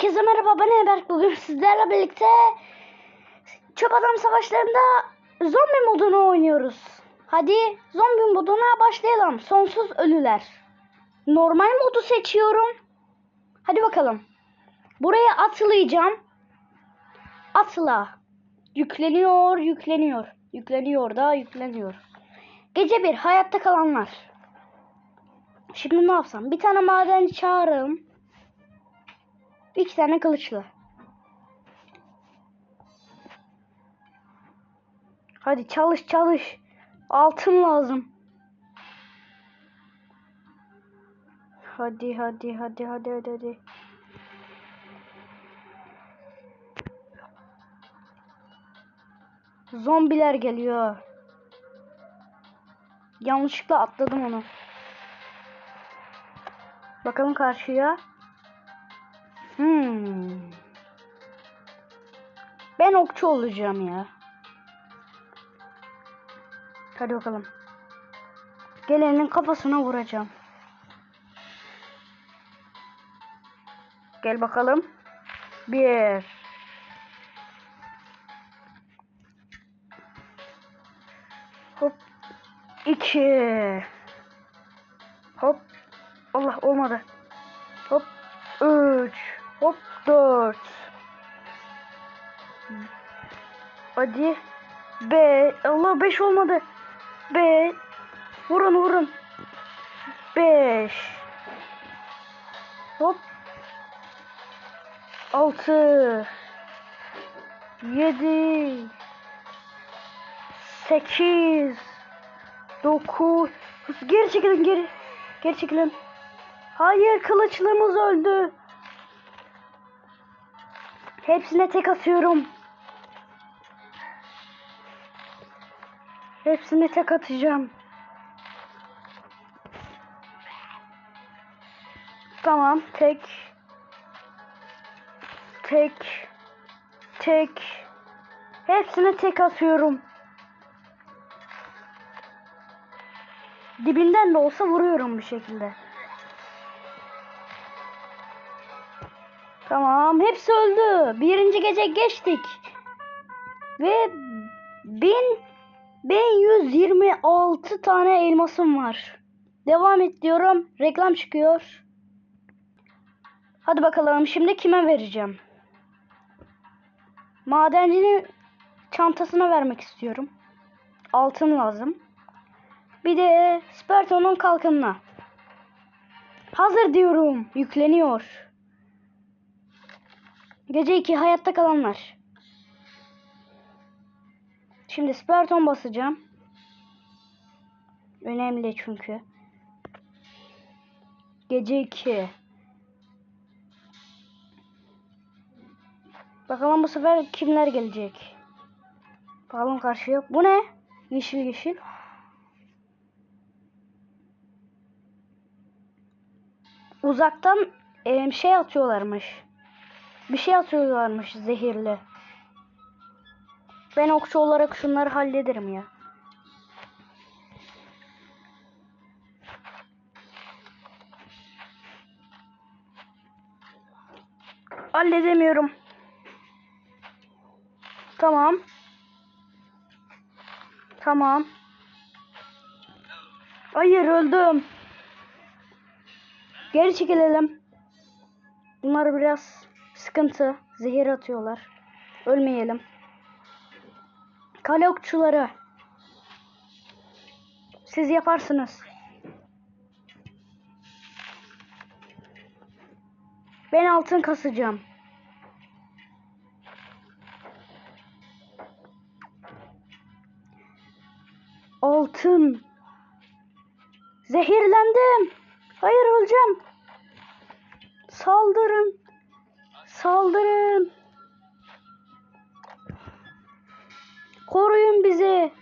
Herkese merhaba ben Eberk. Bugün sizlerle birlikte Çöp Adam Savaşları'nda zombi modunu oynuyoruz. Hadi zombi moduna başlayalım. Sonsuz ölüler. Normal modu seçiyorum. Hadi bakalım. Buraya atlayacağım. Atla. Yükleniyor, yükleniyor. Yükleniyor da yükleniyor. Gece bir hayatta kalanlar. Şimdi ne yapsam? Bir tane madenci çağırırım. İki tane kılıçlı. Hadi çalış çalış. Altın lazım. Hadi hadi hadi hadi hadi hadi. Zombiler geliyor. Yanlışlıkla atladım onu. Bakalım karşıya. Hmm. Ben okçu olacağım ya. Hadi bakalım. Gelenin kafasına vuracağım. Gel bakalım. Bir. Hop. İki. Hop. Allah olmadı. Hop. Üç. Hop. Dört. Hadi. Be. Allah beş olmadı. Be. Vurun vurun. Beş. Hop. Altı. Yedi. Sekiz. Dokuz. Geri çekilin geri. Geri çekilin. Hayır kılıçlığımız öldü. Hepsine tek atıyorum. Hepsine tek atacağım. Tamam tek. Tek. Tek. Hepsine tek atıyorum. Dibinden de olsa vuruyorum bir şekilde. Tamam hepsi öldü. Birinci gece geçtik. Ve bin 1126 tane elmasım var. Devam et diyorum. Reklam çıkıyor. Hadi bakalım şimdi kime vereceğim? Madencinin çantasına vermek istiyorum. Altın lazım. Bir de Sparton'un kalkanına. Hazır diyorum. Yükleniyor. Gece 2 hayatta kalanlar. Şimdi Sparton basacağım. Önemli çünkü. Gece 2. Bakalım bu sefer kimler gelecek. Bakalım karşıya. Bu ne? Yeşil yeşil. Uzaktan e, şey atıyorlarmış. Bir şey atıyorlarmış zehirli. Ben okçu olarak şunları hallederim ya. Halledemiyorum. Tamam. Tamam. Hayır öldüm. Geri çekilelim. Bunlar biraz sıkıntı. Zehir atıyorlar. Ölmeyelim. Kale okçuları. Siz yaparsınız. Ben altın kasacağım. Altın. Zehirlendim. Hayır öleceğim. Saldırın. Saldırın. Koruyun bizi.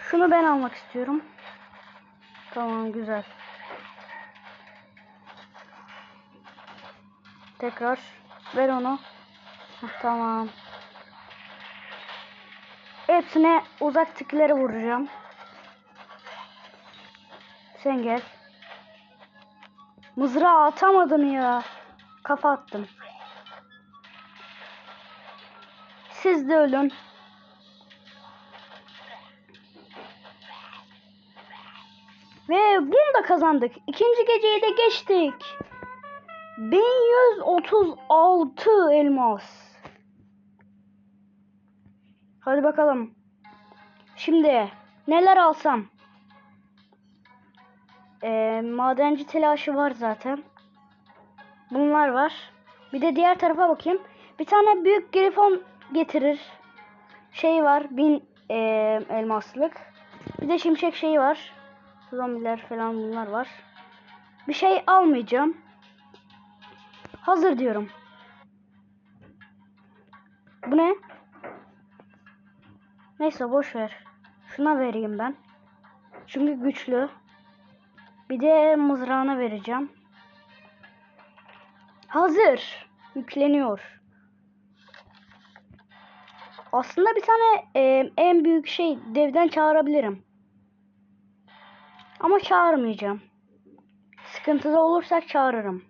Şunu ben almak istiyorum. Tamam güzel. Tekrar ver onu. Heh, tamam. Hepsine uzak tikleri vuracağım. Sen gel. Mızrağı atamadım ya. Kafa attım. Siz de ölün. Ve bunu da kazandık. İkinci geceyi de geçtik. 1136 elmas. Hadi bakalım. Şimdi neler alsam? Ee, madenci telaşı var zaten. Bunlar var. Bir de diğer tarafa bakayım. Bir tane büyük grifon getirir. Şey var. Bin e, elmaslık. Bir de şimşek şeyi var. Zombiler falan bunlar var. Bir şey almayacağım. Hazır diyorum. Bu ne? Neyse boş ver. Şuna vereyim ben. Çünkü güçlü. Bir de mızrağına vereceğim. Hazır. Yükleniyor. Aslında bir tane e, en büyük şey devden çağırabilirim. Ama çağırmayacağım. Sıkıntıda olursak çağırırım.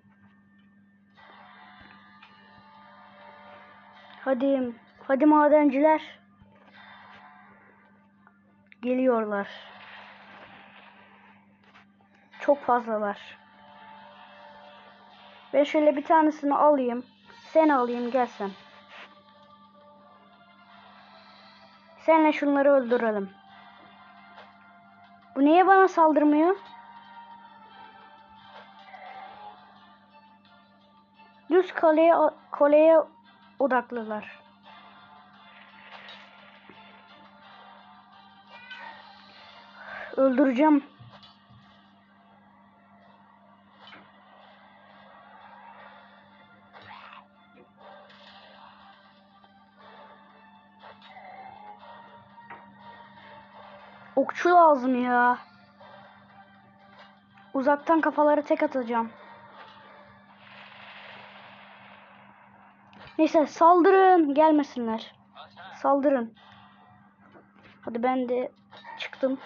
Hadi, hadi madenciler. Geliyorlar. Çok fazlalar. Ben şöyle bir tanesini alayım. Sen alayım gel sen. Senle şunları öldürelim. Bu niye bana saldırmıyor? Düz kaleye, kaleye odaklılar. Öldüreceğim. Okçu lazım ya. Uzaktan kafaları tek atacağım. Neyse saldırın. Gelmesinler. Saldırın. Hadi ben de çıktım.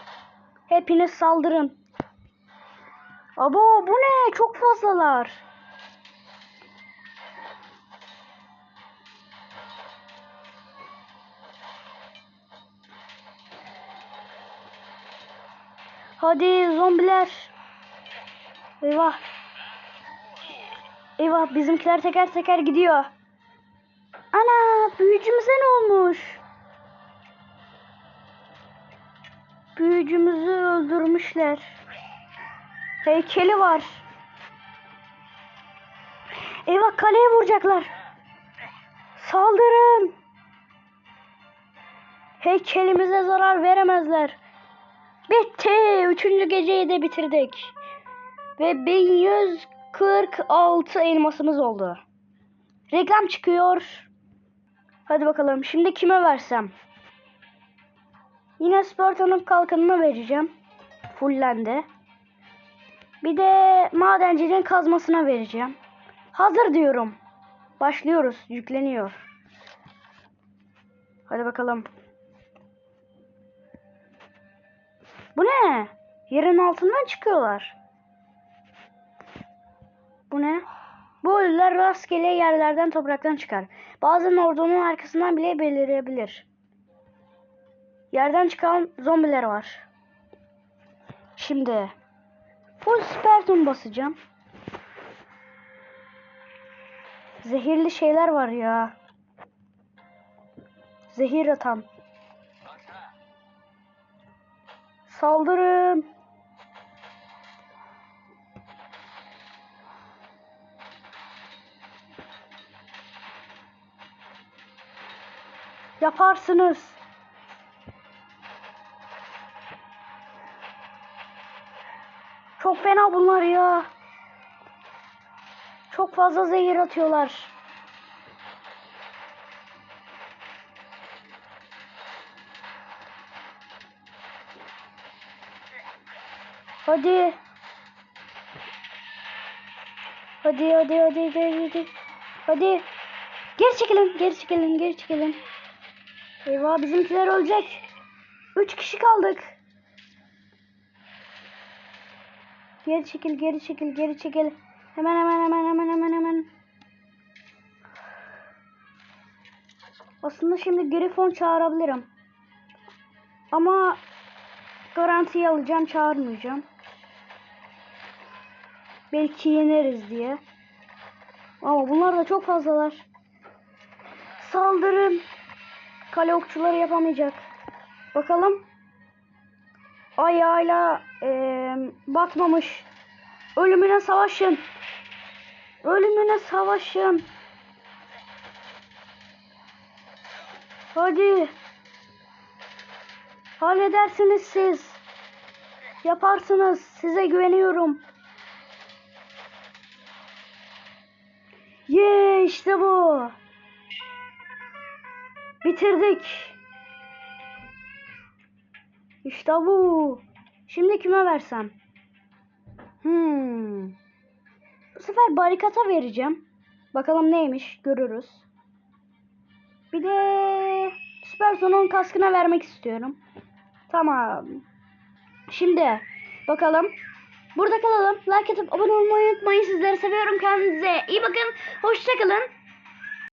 Hepiniz saldırın. Abo bu ne? Çok fazlalar. Hadi zombiler. Eyvah. Eyvah bizimkiler teker teker gidiyor. Ana büyücümüze ne olmuş? Büyücümüzü öldürmüşler. Heykeli var. Eyvah kaleye vuracaklar. Saldırın. Heykelimize zarar veremezler. Bitti. Üçüncü geceyi de bitirdik. Ve 1146 elmasımız oldu. Reklam çıkıyor. Hadi bakalım. Şimdi kime versem? Yine Sparta'nın kalkanını vereceğim. Fullendi. Bir de madencinin kazmasına vereceğim. Hazır diyorum. Başlıyoruz. Yükleniyor. Hadi bakalım. Bu ne? Yerin altından çıkıyorlar. Bu ne? Bu ölüler rastgele yerlerden topraktan çıkar. Bazen ordunun arkasından bile belirebilir. Yerden çıkan zombiler var. Şimdi full spertum basacağım. Zehirli şeyler var ya. Zehir atan. Saldırın. Yaparsınız. Çok fena bunlar ya. Çok fazla zehir atıyorlar. Hadi. Hadi hadi hadi hadi hadi. Hadi. Geri çekilin, geri çekilin, geri çekilin. Eyvah bizimkiler ölecek. Üç kişi kaldık. Geri çekil, geri çekil, geri çekil. Hemen hemen hemen hemen hemen hemen. Aslında şimdi Griffon çağırabilirim. Ama garantiyi alacağım, çağırmayacağım. Belki yeneriz diye. Ama bunlar da çok fazlalar. Saldırın. Kale okçuları yapamayacak. Bakalım. Ayağıyla eee, batmamış. Ölümüne savaşın. Ölümüne savaşın. Hadi. Halledersiniz siz. Yaparsınız. Size güveniyorum. Ye işte bu. Bitirdik. İşte bu. Şimdi kime versem? Hmm. Bu sefer barikata vereceğim. Bakalım neymiş görürüz. Bir de Superson'un kaskına vermek istiyorum. Tamam. Şimdi bakalım. Burada kalalım. Like atıp abone olmayı unutmayın. Sizleri seviyorum. Kendinize iyi bakın. Hoşçakalın.